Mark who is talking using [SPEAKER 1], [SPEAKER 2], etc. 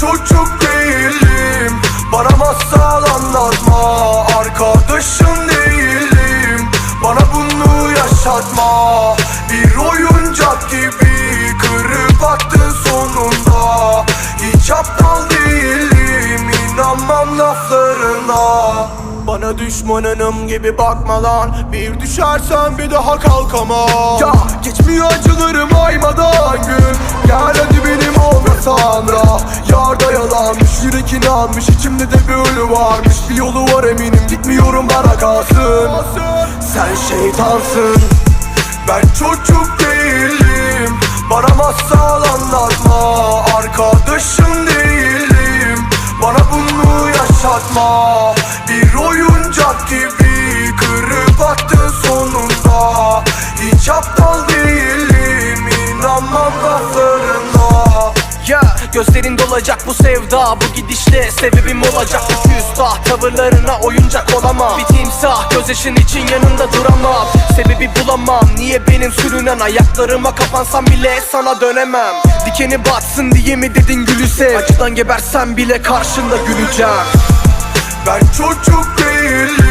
[SPEAKER 1] çocuk değilim. Bana masal anlatma. Arkadaşın değilim. Bana bunu yaşatma. Bir oyuncak gibi Kırıp attın sonunda. Hiç aptal değilim. İnanmam laflarına. Bana düşmanınım gibi bakma lan. Bir düşersen bir daha kalkamam Ya geçmiyor acılarım aymadan gün Yarda yalanmış yürek inanmış içimde de bir ölü varmış. Bir yolu var eminim gitmiyorum bana kalsın. Sen şeytansın Ben çocuk değilim. Bana masal anlatma Arkadaşım değilim. Bana bunu yaşatma Bir oyuncak gibi Kırıp attın sonunda. Hiç aptal
[SPEAKER 2] gözlerin dolacak bu sevda Bu gidişle sebebim olacak. Küstah Tavırlarına oyuncak olamam. Bir timsah gözyaşın için yanında duramam. Sebebi bulamam niye benim sürünen Ayaklarıma kapansam bile sana dönemem. Dikeni batsın diye mi dedin gülü sev? Acıdan gebersem bile karşında güleceğim.
[SPEAKER 1] Ben çocuk değilim